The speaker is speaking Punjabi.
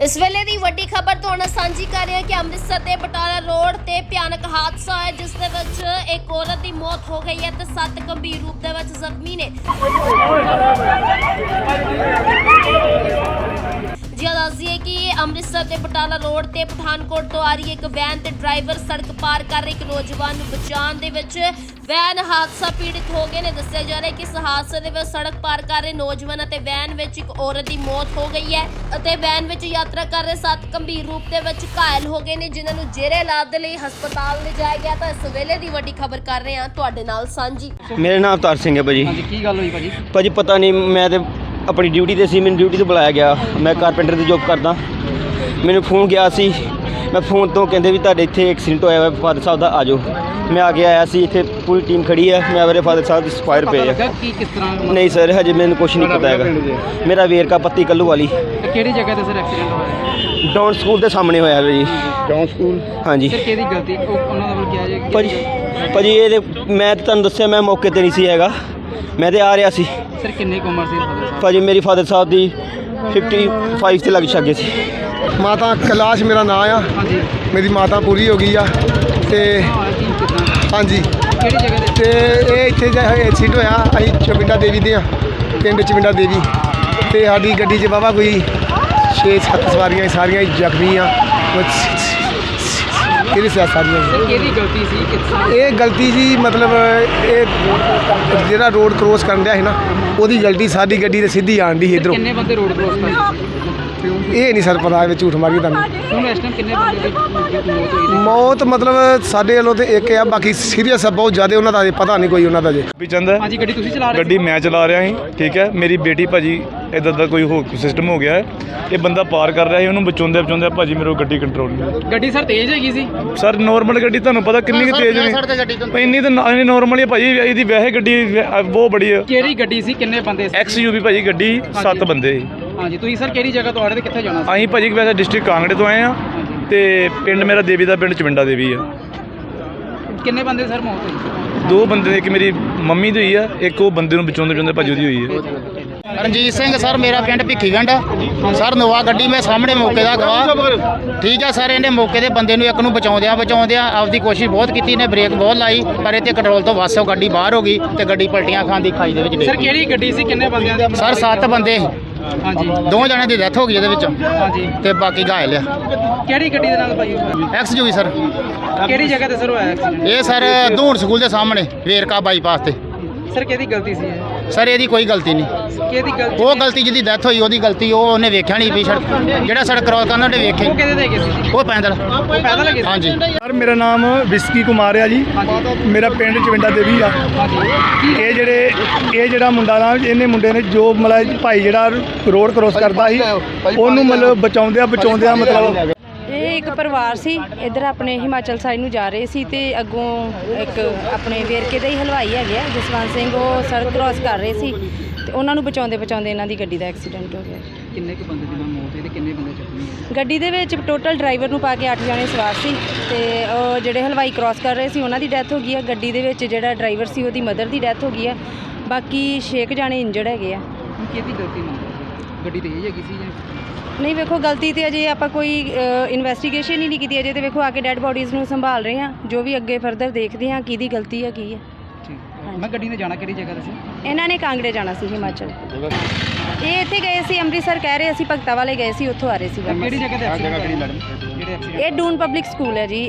ਇਸ ਵੇਲੇ ਦੀ ਵੱਡੀ ਖਬਰ ਤੁਹਾਨੂੰ ਸਾਂਝੀ ਕਰ ਰਹੇ ਹਾਂ ਕਿ ਅੰਮ੍ਰਿਤਸਰ ਦੇ ਬਟਾਲਾ ਰੋਡ ਤੇ ਭਿਆਨਕ ਹਾਦਸਾ ਹੋਇਆ, ਜਿਸ ਦੇ ਵਿੱਚ ਇੱਕ ਔਰਤ ਦੀ ਮੌਤ ਹੋ ਗਈ ਹੈ ਤੇ ਸੱਤ ਗੰਭੀਰ ਰੂਪ ਦੇ ਵਿੱਚ ਜ਼ਖਮੀ ਨੇ। ਬਟਾਲਾ ਰੋਡ ਤੇ ਪਠਾਨਕੋਟ ਤੋਂ ਆ ਰਹੀ ਇੱਕ ਵੈਨ ਤੇ ਡਰਾਈਵਰ ਸੜਕ ਪਾਰ ਕਰ ਰਹੇ। ਇੱਕ ਨੌਜਵਾਨ ਨੂੰ ਬਚਾਉਣ ਦੇ ਵਿੱਚ ਵੈਨ ਹਾਦਸਾ ਪੀੜਿਤ ਹੋ ਗਏ ਨੇ। ਦੱਸਿਆ ਜਾ ਰਿਹਾ ਕਿ ਇਸ ਹਾਦਸੇ ਦੇ ਵਿੱਚ ਸੜਕ ਪਾਰ ਕਰ ਰਹੇ ਨੌਜਵਾਨ ਅਤੇ ਵੈਨ ਵਿੱਚ ਇੱਕ ਔਰਤ ਦੀ ਮੌਤ ਹੋ ਗਈ ਹੈ ਅਤੇ ਵੈਨ ਵਿੱਚ ਯਾਤਰਾ ਕਰ ਰਹੇ ਸੱਤ ਗੰਭੀਰ ਰੂਪ ਦੇ ਵਿੱਚ ਘਾਇਲ ਹੋ ਗਏ ਨੇ ਜਿਨ੍ਹਾਂ ਨੂੰ ਜੇਰੇ ਇਲਾਜ ਦੇ ਲਈ ਹਸਪਤਾਲ ਲਿਜਾਇਆ ਗਿਆ। ਤਾਂ ਇਸ ਵੇਲੇ ਦੀ ਵੱਡੀ ਖਬਰ ਕਰ ਰਹੇ ਹਾਂ ਤੁਹਾਡੇ ਨਾਲ ਸਾਂਝੀ। ਮੇਰਾ ਨਾਮ ਅਵਤਾਰ ਸਿੰਘ ਹੈ ਭਾਜੀ। ਹਾਂਜੀ ਕੀ ਗੱਲ ਹੋਈ ਭਾਜੀ? ਭਾਜੀ ਪਤਾ ਨਹੀਂ ਮੈਂ ਤੇ ਆਪਣੀ ਡਿਊਟੀ ਤੇ ਸੀ ਮੈਨੂੰ ਡਿਊਟੀ ਤੋਂ ਬੁਲਾਇਆ ਗਿਆ। ਮੈਂ ਕਾਰਪੈਂਟਰ ਦੀ ਜੌਬ ਕਰਦਾ। ਮੈਨੂੰ ਫੋਨ ਗਿਆ ਸੀ। ਮੈਂ ਫੋਨ ਤੋਂ ਕਹਿੰਦੇ ਵੀ ਤੁਹਾਡੇ ਇੱਥੇ ਐਕਸੀਡੈਂਟ ਹੋਇਆ ਹੋਇਆ ਫਾਦਰ ਸਾਹਿਬ ਦਾ ਆਜੋ। ਮੈਂ ਆ ਕੇ ਆਇਆ ਸੀ ਇੱਥੇ ਪੂਰੀ ਟੀਮ ਖੜੀ ਹੈ ਮੈਂ ਮੇਰੇ ਫਾਦਰ ਸਾਹਿਬ ਦੀ ਸਪਾਇਰ ਪਤਾ ਪਏ ਆ। ਲੱਗਾ ਕੀ ਕਿਸ ਤਰ੍ਹਾਂ ਨਹੀਂ ਸਰ ਹਜੇ ਮੈਨੂੰ ਕੁਝ ਨਹੀਂ ਪਤਾ ਹੈਗਾ। ਮੇਰਾ ਵੇਰਕਾ ਪੱਤੀ ਕੱਲੂ ਵਾਲੀ। ਕਿਹੜੀ ਜਗ੍ਹਾ ਤੇ ਸਰ ਐਕਸੀਡੈਂਟ ਹੋਇਆ? ਡਾਊਨ ਸਕੂਲ ਦੇ ਸਾਹਮਣੇ ਹੋਇਆ ਜੀ। ਟਾਊਨ ਸਕੂਲ ਹਾਂਜੀ। ਸਰ ਕਿਹਦੀ ਗਲਤੀ? ਉਹ ਉਹਨਾਂ ਦਾ ਵੱਲ ਕਿਹਾ ਕਿ- ਭਾਜੀ ਭਾਜੀ ਇਹਦੇ ਮੈਂ ਤਾਂ ਤੁਹਾਨੂੰ ਦੱਸਿਆ ਮੈਂ ਮੌਕੇ ਤੇ ਨਹੀਂ ਸੀ ਹੈਗਾ। ਮੈਂ ਤੇ ਆ ਰਿਹਾ ਸੀ। ਸਰ ਕਿੰਨੇ ਕੁ ਉਮਰ ਸੀ ਫਾਦਰ ਸਾਹਿਬ? ਭਾਜੀ ਮੇਰੀ ਫਾਦਰ ਸਾਹਿਬ ਦੀ 55 ਤੇ ਲੱਗ ਛੱਗੇ ਸੀ। ਮਾਤਾ ਕੈਲਾਸ਼ ਮੇਰਾ ਨਾਂ ਆ। ਮੇਰੀ ਮਾਤਾ ਪੂਰੀ ਹੋ ਗਈ ਆ ਤੇ ਹਾਂਜੀ। ਕਿਹੜੀ ਜਗ੍ਹਾ ਤੇ? ਇਹ ਇੱਥੇ ਜਿਹੜਾ ਐਕਸੀਡੈਂਟ ਹੋਇਆ ਅਸੀਂ ਚਵਿੰਡਾ ਦੇਵੀ ਦੇ ਆ ਪਿੰਡ ਚਵਿੰਡਾ ਦੇਵੀ। ਤੇ ਸਾਡੀ ਗੱਡੀ 'ਚ ਬਾਬਾ ਕੋਈ 6-7 ਸਵਾਰੀਆਂ ਸਾਰੀਆਂ ਹੀ ਜ਼ਖਮੀ ਆ। ਕਿਹੜੀ ਸਾਰੀਆਂ ਸਰ ਕਿਹਦੀ ਗਲਤੀ ਸੀ? ਤਰ੍ਹਾਂ ਇਹ ਗਲਤੀ ਜੀ ਮਤਲਬ ਇਹ ਜਿਹੜਾ ਰੋਡ ਕ੍ਰੋਸ ਕਰਨ ਡਿਆ ਸੀ ਨਾ ਉਹਦੀ ਗਲਤੀ ਸਾਡੀ ਗੱਡੀ ਤੇ ਸਿੱਧੀ ਆਣ ਦੀ ਇਧਰੋਂ। ਕਿੰਨੇ ਬੰਦੇ ਰੋਡ ਕ੍ਰੋਸ ਕਰ ਰਹੇ ਸੀ? ਇਹ ਨਹੀਂ ਸਰ ਪਤਾ ਵਿੱਚ ਝੂਠ ਮਾਰੀ ਤੁਹਾਨੂੰ। ਹੁਣ ਇਸ ਟਾਈਮ ਕਿੰਨੇ ਬੰਦੇ ਦੀ ਮੌਤ ਹੋਈ? ਮੌਤ ਮਤਲਬ ਸਾਡੇ ਵੱਲੋਂ ਤੇ ਇੱਕ ਆ ਬਾਕੀ ਸੀਰੀਅਸ ਆ ਬਹੁਤ ਜ਼ਿਆਦਾ ਉਹਨਾਂ ਦਾ ਅਜੇ ਪਤਾ ਨਹੀਂ ਕੋਈ ਉਹਨਾਂ ਦਾ ਜੇ ਵੀ ਚੰਦ ਹੈ ਹਾਂਜੀ ਗੱਡੀ ਤੁਸੀਂ ਚਲਾ ਰਹੇ ਗੱਡੀ ਮੈਂ ਚਲਾ ਰਿਹਾ ਸੀ ਠੀਕ ਹੈ। ਮੇਰੀ ਬੇਟੀ ਭਾਜੀ ਇਦਾਂ ਦਾ ਕੋਈ ਹੋ ਸਿਸਟਮ ਹੋ ਗਿਆ ਹੈ। ਇਹ ਬੰਦਾ ਪਾਰ ਕਰ ਰਿਹਾ ਸੀ ਉਹਨੂੰ ਬਚਾਉਂਦੇ ਬਚਾਉਂਦੇ ਭਾਜੀ ਮੇਰੇ ਕੋਲ ਗੱਡੀ ਕੰਟਰੋਲ ਨਹੀਂ ਗੱਡੀ ਸਰ ਤੇਜ਼ ਹੈਗੀ ਸੀ? ਸਰ ਨਾਰਮਲ ਗੱਡੀ ਤੁਹਾਨੂੰ ਪਤਾ ਕਿੰਨੀ ਕੁ ਤੇਜ਼ ਹੋਣੀ। ਇੰਨੀ ਤਾਂ ਨਾਰਮਲ ਹੀ ਹੈ ਭਾਜੀ ਇਹਦੀ ਵੈਸੇ ਗੱਡੀ ਵੈ- ਬਹੁਤ ਬੜੀ ਹੈ ਕਿਹੜੀ ਗੱਡੀ ਸੀ? ਕਿੰਨੇ ਬੰਦੇ ਸੀ? ਐਕਸ ਯੂਵੀ ਭਾਜੀ ਗੱਡੀ ਸੱਤ ਬੰਦੇ ਸੀ। ਹਾਂਜੀ ਤੁਸੀਂ ਸਰ ਕਿਹੜੀ ਜਗ੍ਹਾ ਤੋਂ ਆ ਰਹੇ ਤੇ ਕਿੱਥੇ ਜਾਣਾ ਸੀ? ਅਸੀਂ ਭਾਜੀ ਵੈਸੇ ਡਿਸਟ੍ਰਿਕਟ ਕਾਂਗੜੇ ਤੋਂ ਆਏ ਆ ਤੇ ਪਿੰਡ ਮੇਰਾ ਦੇਵੀ ਦਾ ਪਿੰਡ ਚਵਿੰਡਾ ਦੇਵੀ ਆ। ਕਿੰਨੇ ਬੰਦੇ ਸਰ ਮੌਤ ਹੋਈ ਦੋ ਬੰਦੇ ਇੱਕ ਮੇਰੀ ਮੰਮੀ ਦੀ ਹੋਈ ਆ ਇੱਕ ਉਹ ਬੰਦੇ ਨੂੰ ਬਚਾਉਂਦੇ ਬਚਾਉਂਦੇ ਭਾਜੀ ਉਹਦੀ ਹੋਈ ਹੈ ਰਣਜੀਤ ਸਿੰਘ ਸਰ ਮੇਰਾ ਪਿੰਡ ਭਿੱਖੀਵਿੰਡ ਸਰ ਨਵਾਂ ਗੱਡੀ ਮੈਂ ਸਾਹਮਣੇ ਮੌਕੇ ਦਾ ਗਵਾਹ। ਠੀਕ ਹੈ ਸਰ ਇਹਨੇ ਮੌਕੇ ਦੇ ਬੰਦੇ ਨੂੰ ਇੱਕ ਨੂੰ ਬਚਾਉਂਦਿਆਂ ਬਚਾਉਂਦਿਆਂ ਆਪਦੀ ਕੋਸ਼ਿਸ਼ ਬਹੁਤ ਕੀਤੀ ਨੇ ਬ੍ਰੇਕ ਬਹੁਤ ਲਾਈ ਪਰ ਇਹ ਤੇ ਕੰਟਰੋਲ ਤੋਂ ਵਾਸੋਂ ਗੱਡੀ ਬਾਹਰ ਹੋ ਗਈ ਤੇ ਗੱਡੀ ਪਲਟੀਆਂ ਖਾਂਦੀ ਖਾਈ ਦੇ ਵਿੱਚ ਡਿੱਗ ਸਰ ਗਈ। ਕਿਹੜੀ ਗੱਡੀ ਸੀ? ਕਿੰਨੇ ਬੰਦਿਆਂ ਦੀ? ਸਰ ਸੱਤ ਬੰਦੇ। ਹਾਂਜੀ। ਦੋ ਜਣਿਆਂ ਦੀ ਡੈਥ ਹੋ ਗਈ ਇਹਦੇ ਵਿੱਚ। ਹਾਂਜੀ। ਤੇ ਬਾਕੀ ਘਾਇਲ ਆ ਕਿਹੜੀ ਗੱਡੀ ਦੇ ਨਾਲ ਭਾਈ? ਐਕਸ ਜੂਵੀ ਸਰ ਕਿਹੜੀ ਜਗ੍ਹਾ ਤੇ ਸਰ ਹੋਇਆ ਇਹ ਸਰ ਧੂਣ ਸਕੂਲ ਦੇ ਸਾਹਮਣੇ ਵੇਰਕਾ ਬਾਈਪਾਸ ਤੇ। ਸਰ ਕਿਹਦੀ ਗਲਤੀ ਸੀ? ਇਹ? ਸਰ ਇਹਦੀ ਕੋਈ ਗਲਤੀ ਨਹੀਂ। ਕਿਹਦੀ ਗਲਤੀ ਉਹ ਗਲਤੀ ਜਿਹਦੀ ਡੈਥ ਹੋਈ ਉਹਦੀ ਗਲਤੀ ਉਹ ਉਹਨੇ ਵੇਖਿਆ ਨਹੀਂ ਵੀ ਸੜਕ ਜਿਹੜਾ ਸੜਕ ਕ੍ਰੋਸ ਕਰਨਾ ਉਹਨੇ ਵੇਖੇ। ਉਹ ਕਿਹਦੇ ਦੇ ਗਏ ਸੀ? ਉਹ ਪੈਦਲ। ਉਹ ਪੈਦਲ ਲੱਗੇ ਸੀ? ਹਾਂਜੀ। ਸਰ ਮੇਰਾ ਨਾਮ ਵਿਸਕੀ ਕੁਮਾਰ ਆ ਜੀ। ਮੇਰਾ ਪਿੰਡ ਚਵਿੰਡਾ ਦੇਵੀ ਆ। ਇਹ ਜਿਹੜੇ ਇਹ ਜਿਹੜਾ ਮੁੰਡਾ ਨਾ ਇਹਨੇ ਮੁੰਡੇ ਨੇ ਜੋ ਮਤਲਬ ਭਾਈ ਜਿਹੜਾ ਰੋਡ ਕ੍ਰੋਸ ਕਰਦਾ ਸੀ ਉਹਨੂੰ ਮਤਲਬ ਬਚਾਉਂਦਿਆਂ ਬਚਾਉਂਦਿਆਂ ਮਤਲਬ ਇਹ ਇੱਕ ਪਰਿਵਾਰ ਸੀ। ਇੱਧਰ ਆਪਣੇ ਹਿਮਾਚਲ ਸਾਈਡ ਨੂੰ ਜਾ ਰਹੇ ਸੀ ਤੇ ਅੱਗੋਂ ਇੱਕ ਆਪਣੇ ਵੇਰਕੇ ਦਾ ਹੀ ਹਲਵਾਈ ਹੈਗੇ ਆ ਜਸਵੰਤ ਸਿੰਘ ਉਹ ਸੜਕ ਕ੍ਰਾਸ ਕਰ ਰਹੇ ਸੀ ਤੇ ਉਹਨਾਂ ਨੂੰ ਬਚਾਉਂਦੇ ਬਚਾਉਂਦੇ ਇਹਨਾਂ ਦੀ ਗੱਡੀ ਦਾ ਐਕਸੀਡੈਂਟ ਹੋ ਗਿਆ। ਕਿੰਨੇ ਕੁ ਬੰਦੇ ਦੀ ਮੌਤ ਹੋਈ ਤੇ ਕਿੰਨੇ ਬੰਦੇ ਜ਼ਖਮੀ ਹੋਏ? ਗੱਡੀ ਦੇ ਵਿੱਚ ਟੋਟਲ ਡਰਾਈਵਰ ਨੂੰ ਪਾ ਕੇ 8 ਜਣੇ ਸਵਾਰ ਸੀ ਤੇ ਉਹ ਜਿਹੜੇ ਹਲਵਾਈ ਕ੍ਰਾਸ ਕਰ ਰਹੇ ਸੀ ਉਹਨਾਂ ਦੀ ਡੈਥ ਹੋ ਗਈ ਆ। ਗੱਡੀ ਦੇ ਵਿੱਚ ਜਿਹੜਾ ਡਰਾਈਵਰ ਸੀ ਉਹਦੀ ਮਦਰ ਦੀ ਡੈਥ ਹੋ ਗਈ ਆ। ਬਾਕੀ 6 ਜਣੇ ਇੰਜਰਡ ਹੈਗੇ ਆ। ਕਿਹਦੀ ਗਲਤੀ ਮੰਨਦੇ ਗੱਡੀ ਤੇਜ਼ ਹੈਗੀ ਸੀ ਜਾਂ? ਨਹੀਂ ਵੇਖੋ ਗਲਤੀ ਤੇ ਅਜੇ ਆਪਾਂ ਕੋਈ ਇਨਵੈਸਟੀਗੇਸ਼ਨ ਹੀ ਨਹੀਂ ਕੀਤੀ ਅਜੇ ਤੇ ਵੇਖੋ ਆ ਕੇ ਡੈੱਡ ਬੋਡੀਜ਼ ਨੂੰ ਸੰਭਾਲ ਰਹੇ ਹਾਂ। ਜੋ ਵੀ ਅੱਗੇ ਫਰਦਰ ਦੇਖਦੇ ਹਾਂ ਕਿਹਦੀ ਗਲਤੀ ਹੈ ਕੀ ਹੈ। ਠੀਕ। ਮੈਂ ਗੱਡੀ ਨੇ ਜਾਣਾ ਕਿਹੜੀ ਜਗ੍ਹਾ ਤੇ ਸੀ? ਇਹਨਾਂ ਨੇ ਕਾਂਗੜੇ ਜਾਣਾ ਸੀ ਹਿਮਾਚਲ। ਇਹ ਇੱਥੇ ਗਏ ਸੀ ਅੰਮ੍ਰਿਤਸਰ ਕਹਿ ਰਹੇ ਅਸੀਂ ਭਗਤਾ ਵਾਲੇ ਗਏ ਸੀ ਉੱਥੋਂ ਆ ਰਹੇ ਸੀ ਕਿਹੜੀ ਜਗ੍ਹਾ ਤੇ ਇਹ ਡੂਨ ਪਬਲਿਕ ਸਕੂਲ ਹੈ ਜੀ